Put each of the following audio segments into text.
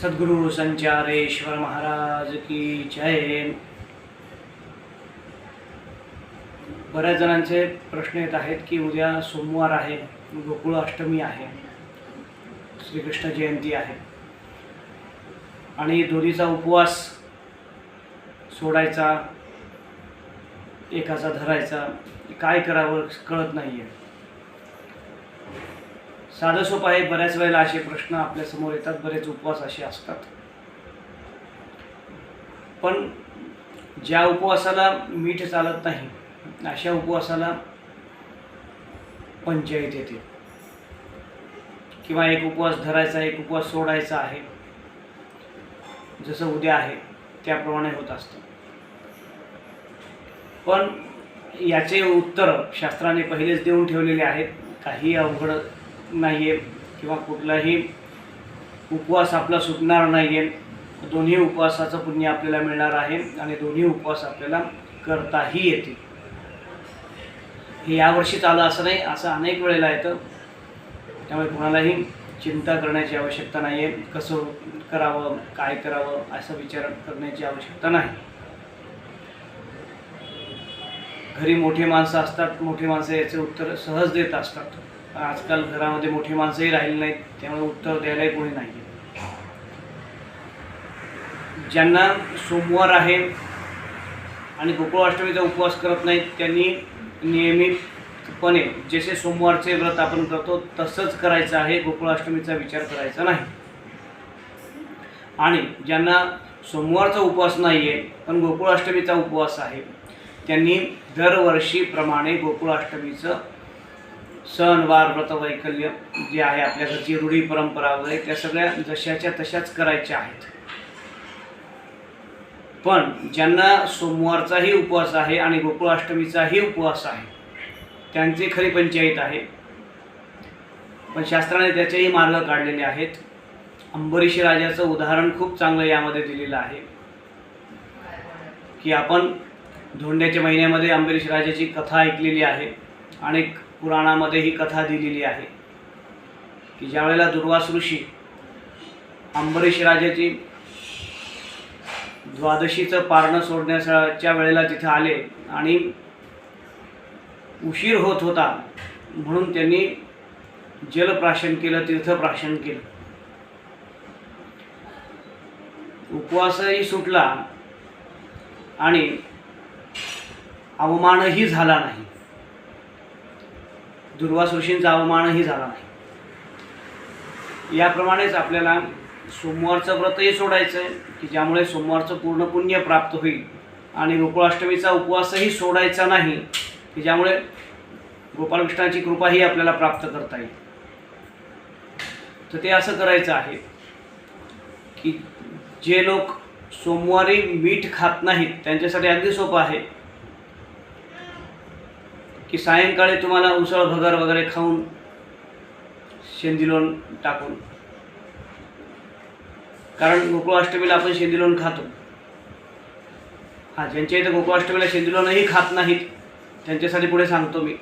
सद्गुरु संचारेश्वर महाराज की जय. बऱ्याच जणांचे प्रश्न येत आहेत की उद्या सोमवार आहे गोकुळ अष्टमी आहे श्रीकृष्ण जयंती आहे. आणि दोरीचा उपवास सोडायचा एकाचा धरायचा काय करावं कळत नाही आहे साधं सोपं आहे बऱ्याच वेळेला असे प्रश्न आपल्यासमोर येतात बरेच उपवास असे असतात. पण ज्या उपवासाला मीठ चालत नाही अशा उपवासाला पंचायत येते. किंवा एक उपवास धरायचा एक उपवास सोडायचा आहे जसं उद्या आहे त्याप्रमाणे होत असतं. पण याचे उत्तर शास्त्राने पहिलेच देऊन ठेवलेले आहेत काही अवघड नाही आहे किंवा कुठलाही उपवास आपला सुटणार नाही आहे दोन्ही उपवासाचं पुण्य आपल्याला मिळणार आहे आणि दोन्ही उपवास आपल्याला करताही येतील. हे यावर्षीच आलं असं नाही असं अनेक वेळेला येतं. त्यामुळे कोणालाही चिंता करण्याची आवश्यकता नाही आहे कसं करावं काय करावं असा विचार करण्याची आवश्यकता नाही. घरी मोठी माणसं असतात मोठी माणसं याचे उत्तर सहज देत असतात. आजकाल घरामध्ये मोठी माणसंही राहिली नाहीत त्यामुळे उत्तर द्यायलाही कोणी नाही ज्यांना सोमवार आहे आणि गोकुळाष्टमीचा उपवास करत नाहीत त्यांनी नियमितपणे जसे सोमवारचे व्रत आपण करतो तसंच करायचं आहे गोकुळाष्टमीचा विचार करायचा नाही. आणि ज्यांना सोमवारचा उपवास नाही आहे पण गोकुळाष्टमीचा उपवास आहे त्यांनी दरवर्षीप्रमाणे गोकुळाष्टमीचं सण वार व्रत वैकल्य जे आहे आपल्या घरची रूढी परंपरा वगैरे त्या सगळ्या जशाच्या तशाच करायच्या आहेत. पण ज्यांना सोमवारचाही उपवास आहे आणि गोकुळाष्टमीचाही उपवास आहे त्यांची खरी पंचायत आहे. पण शास्त्राने त्याचेही मार्ग काढलेले आहेत. अंबरीश राजाचं उदाहरण खूप चांगलं यामध्ये दिलेलं आहे. की आपण धोंड्याच्या महिन्यामध्ये अंबरीश राजाची कथा ऐकलेली आहे. अनेक पुराणामध्ये ही कथा दिलेली आहे की ज्यावेळेला दुर्वास ऋषी अंबरीश राजाची द्वादशीचं पारणं सोडण्याच्या वेळेला तिथं आले आणि उशीर होत होता म्हणून त्यांनी जलप्राशन केलं तीर्थप्राशन केलं. उपवासही सुटला आणि अवमानही झाला नाही. दुर्वास ऋषींचा अवमानही झाला नाही. याप्रमाणेच आपल्याला सोमवारचं व्रतही सोडायचं आहे की ज्यामुळे सोमवारचं पूर्ण पुण्य प्राप्त होईल. आणि गोकुळाष्टमीचा उपवासही सोडायचा नाही की ज्यामुळे गोपालकृष्णाची कृपाही आपल्याला प्राप्त करता येईल. तर ते असं करायचं आहे की जे लोक सोमवारी मीठ खात नाहीत त्यांच्यासाठी अगदी सोपं आहे की सायंकाळी तुम्हाला उसळ भगर वगैरे खाऊन शेंदिलोण टाकून. कारण गोकुळाष्टमीला आपण शेंदिलोण खातो. हां ज्यांच्या इथं गोकुळाष्टमीला शेंदिलोणही खात नाहीत त्यांच्यासाठी पुढे सांगतो मी.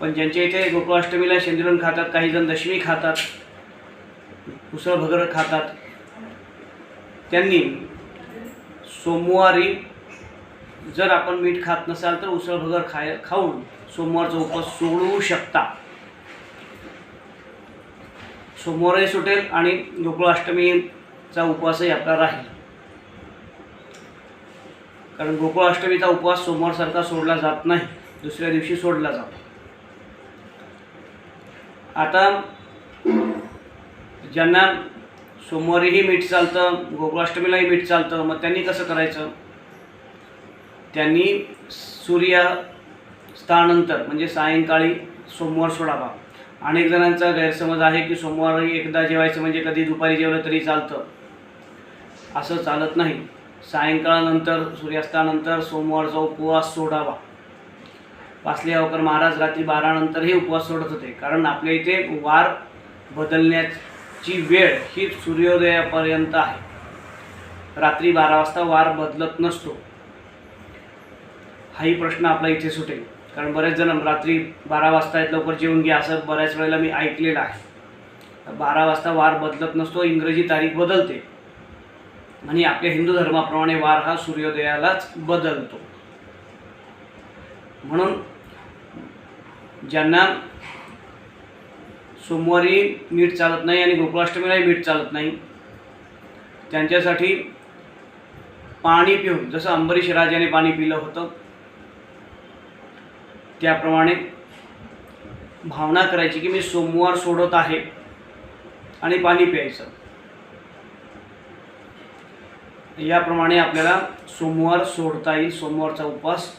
पण ज्यांच्या इथे गोकुळाष्टमीला शेंदिलोण खातात काही जण दशमी खातात उसळ भगर खातात त्यांनी सोमवारी जर आपण मीठ खात नसाल तर उसळ भगर खाय खाऊन सोमवारचा उपवास सोडवू शकता. सोमवारही सुटेल आणि गोकुळाष्टमीचा उपवासही आपला राहील. कारण गोकुळाष्टमीचा उपवास सोमवारसारखा सोडला जात नाही दुसऱ्या दिवशी सोडला जातो. आता ज्यांना सोमवारीही मीठ चालतं गोकुळाष्टमीलाही मीठ चालतं मग त्यांनी कसं करायचं? त्यांनी सूर्यास्तानंतर म्हणजे सायंकाळी सोमवार सोडावा. अनेक जणांचा गैरसमज आहे की सोमवारी एकदा जेवायचं म्हणजे कधी दुपारी जेवलं तरी चालतं. असं चालत नाही. सायंकाळानंतर सूर्यास्तानंतर सोमवारचा उपवास सोडावा. वासले गावकर महाराज रात्री बारानंतरही उपवास सोडत होते. कारण आपल्या इथे वार बदलण्याची वेळ ही सूर्योदयापर्यंत आहे. रात्री बारा वाजता वार बदलत नसतो. हाही प्रश्न आपला इथे सुटेल. कारण बरेच जण रात्री बारा वाजता आहेत लवकर जेवून घ्या असं बऱ्याच वेळेला मी ऐकलेलं आहे. बारा वाजता वार बदलत नसतो इंग्रजी तारीख बदलते. आणि आपल्या हिंदू धर्माप्रमाणे वार हा सूर्योदयालाच बदलतो. म्हणून ज्यांना सोमवारी मीठ चालत नाही आणि गोकुळाष्टमीलाही मीठ चालत नाही त्यांच्यासाठी पाणी पिऊन जसं अंबरीश राजाने पाणी पिलं होतं त्याप्रमाणे भावना करायची की मी सोमवार सोडत आहे आणि पाणी प्यायचं. याप्रमाणे आपल्याला सोमवार सोडता येईल सोमवारचा उपवास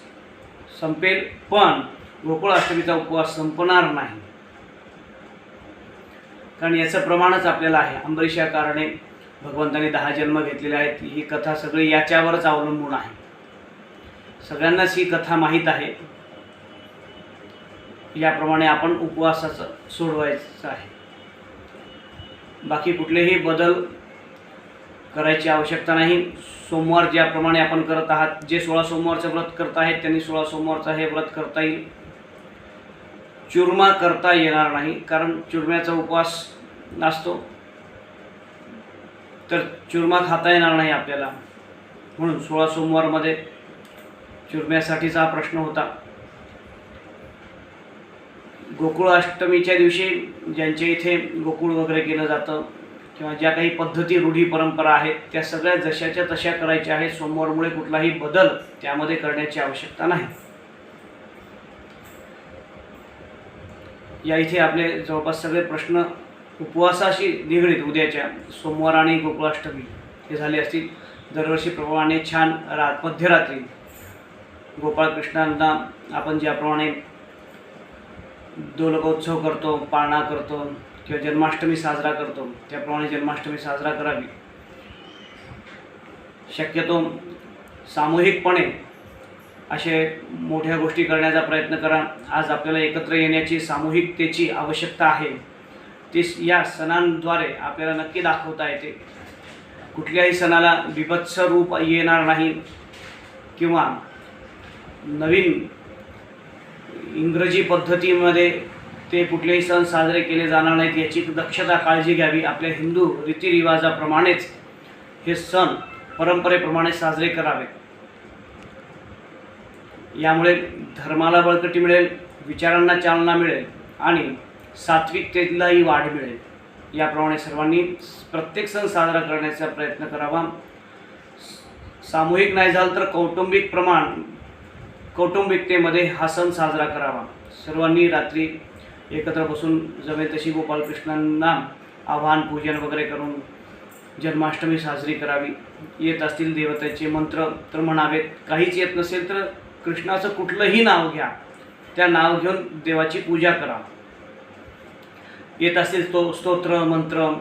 संपेल पण गोकुळाष्टमीचा उपवास संपणार नाही. कारण याचं प्रमाणच आपल्याला आहे. अंबरीश या कारणे भगवंताने दहा जन्म घेतलेले आहेत. ही कथा सगळी याच्यावरच अवलंबून आहे. सगळ्यांनाच ही कथा माहीत आहे. याप्रमाणे आपण उपवासाचं सोडवायचं आहे. बाकी कुठलेही बदल करायची आवश्यकता नाही. सोमवार ज्याप्रमाणे आपण करत आहात जे सोळा सोमवारचं व्रत करत आहेत त्यांनी सोळा सोमवारचं हे व्रत करता येईल. चुरमा करता येणार नाही कारण चुरम्याचा उपवास नसतो तर चुरमा खाता येणार नाही आपल्याला. म्हणून सोळा सोमवारमध्ये चुरम्यासाठीचा हा प्रश्न होता. गोकुळाष्टमीच्या दिवशी ज्यांच्या इथे गोकुळ वगैरे केलं जातं किंवा ज्या काही पद्धती रूढी परंपरा आहेत त्या सगळ्या जशाच्या तशा करायच्या आहेत सोमवारमुळे कुठलाही बदल त्यामध्ये करण्याची आवश्यकता नाही. या इथे आपले जवळपास सगळे प्रश्न उपवासाशी निगडीत उद्याच्या सोमवार आणि गोकुळाष्टमी हे झाले असतील. दरवर्षीप्रमाणे छान रात मध्यरात्री गोपाळकृष्णांना आपण ज्याप्रमाणे दोलकोत्सव करतो पाळणा करतो किंवा जन्माष्टमी साजरा करतो त्याप्रमाणे जन्माष्टमी साजरा करावी. शक्यतो सामूहिकपणे असे मोठ्या गोष्टी करण्याचा प्रयत्न करा. आज आपल्याला एकत्र येण्याची सामूहिकतेची आवश्यकता आहे. ती या सणांद्वारे आपल्याला नक्की दाखवता येते. कुठल्याही सणाला बिभत्स रूप येणार नाही. किंवा नवीन इंग्रजी पद्धतीमध्ये ते कुठलेही सण साजरे केले जाणार नाहीत याची दक्षता काळजी घ्यावी. आपल्या हिंदू रीतिरिवाजाप्रमाणेच हे सण परंपरेप्रमाणे साजरे करावेत यामुळे धर्माला बळकटी मिळेल विचारांना चालना मिळेल आणि सात्विकतेलाही वाढ मिळेल. याप्रमाणे सर्वांनी प्रत्येक सण साजरा करण्याचा प्रयत्न करावा. सामूहिक नाही झालं तर कौटुंबिक प्रमाण कौटुंबिकतेमध्ये हा सण साजरा करावा. सर्वांनी रात्री एकत्र बसून जमेल तशी गोपालकृष्णांना आव्हान पूजन वगैरे करून जन्माष्टमी साजरी करावी. येत असतील देवतेचे मंत्र तर म्हणावेत काहीच येत नसेल तर कृष्णाचं कुठलंही नाव घ्या. त्या नाव घेऊन देवाची पूजा करा. येत असतील तो स्तोत्र मंत्र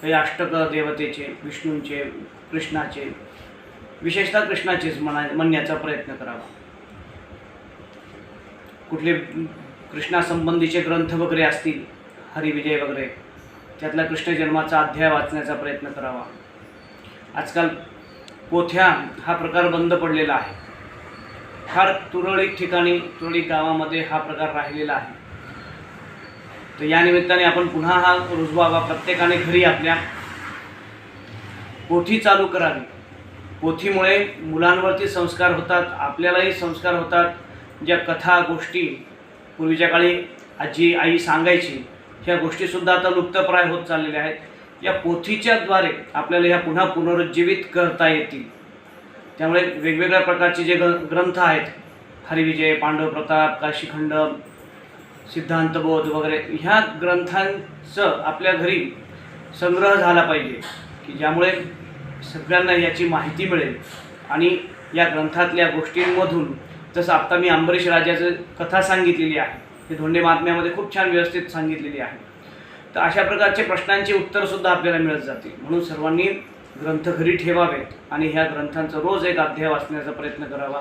काही अष्टक देवतेचे विष्णूंचे कृष्णाचे विशेषतः कृष्णाचेच म्हणा म्हणण्याचा प्रयत्न करावा. कुठले कृष्णासंबंधीचे ग्रंथ वगैरे असतील हरिविजय वगैरे त्यातला कृष्ण जन्माचा अध्याय वाचण्याचा प्रयत्न करावा. आजकाल पोथ्या हा प्रकार बंद पडलेला आहे. फार तुरळीक ठिकाणी तुरळीक गावामध्ये हा प्रकार राहिलेला आहे. तर या निमित्ताने आपण पुन्हा हा रुजवावा. प्रत्येकाने घरी आपल्या पोथी चालू करावी. पोथीमुळे मुलांवरती संस्कार होतात आपल्यालाही संस्कार होतात. ज्या कथा गोष्टी पूर्वीच्या काळी आजी आई सांगायची ह्या गोष्टीसुद्धा आता लुप्तप्राय होत चाललेल्या आहेत. या पोथीच्याद्वारे आपल्याला ह्या पुन्हा पुनरुज्जीवित करता येतील. त्यामुळे वेगवेगळ्या प्रकारचे जे ग्रंथ आहेत हरिविजय पांडव प्रताप काशीखंड सिद्धांतबोध वगैरे ह्या ग्रंथांचं आपल्या घरी संग्रह झाला पाहिजे की ज्यामुळे सगळ्यांना याची माहिती मिळेल. आणि या ग्रंथातल्या गोष्टींमधून जसं आत्ता मी अंबरीश राजाचं कथा सांगितलेली आहे हे धोंडे महात्म्यामध्ये खूप छान व्यवस्थित सांगितलेली आहे. तर अशा प्रकारचे प्रश्नांची उत्तरंसुद्धा आपल्याला मिळत जातील. म्हणून सर्वांनी ग्रंथ घरी ठेवावेत आणि ह्या ग्रंथांचं रोज एक अध्याय वाचण्याचा प्रयत्न करावा.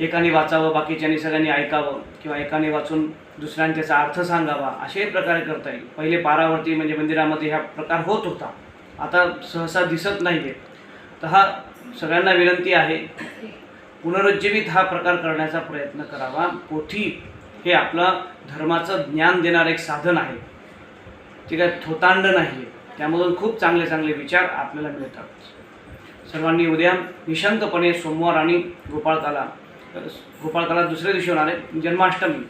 एकाने वाचावं बाकीच्यानी सगळ्यांनी ऐकावं किंवा एकाने वाचून दुसऱ्याने त्याचा अर्थ सांगावा अशाही प्रकारे करता येईल. पहिले पारावरती म्हणजे मंदिरामध्ये हा प्रकार होत होता. आता सहसा दिसत नाही आहे तर हा सगळ्यांना विनंती आहे पुनरुज्जीवित हा प्रकार करण्याचा प्रयत्न करावा. पोथी हे आपलं धर्माचं ज्ञान देणारं एक साधन आहे. ते काय थोतांड नाही. आहे त्यामधून खूप चांगले चांगले विचार आपल्याला मिळतात. सर्वांनी उद्या निशांतपणे सोमवार आणि गोपाळकाला गोपाळकाला दुसऱ्या दिवशी होणारे जन्माष्टमी.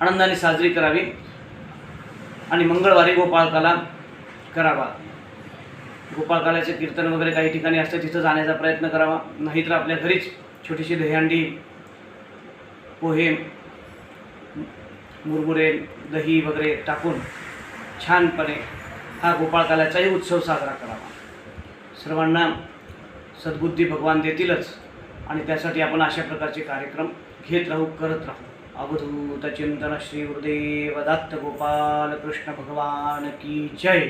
आनंदाने साजरी करावी आणि मंगळवारी गोपाळकाला करावा. गोपाळकालाचे कीर्तन वगैरे काही ठिकाणी असतं तिथं जाण्याचा प्रयत्न करावा. नाहीतर आपल्या घरीच छोटीशी दहीहंडी पोहे मुरमुरे दही वगैरे टाकून छानपणे हा गोपाळकालाचाही उत्सव साजरा करावा. सर्वांना सद्बुद्धी भगवान देतीलच आणि त्यासाठी आपण अशा प्रकारचे कार्यक्रम घेत राहू करत राहू. अवधूत चिंतन श्री गुरुदेव दत्त गोपाल कृष्ण भगवान की जय!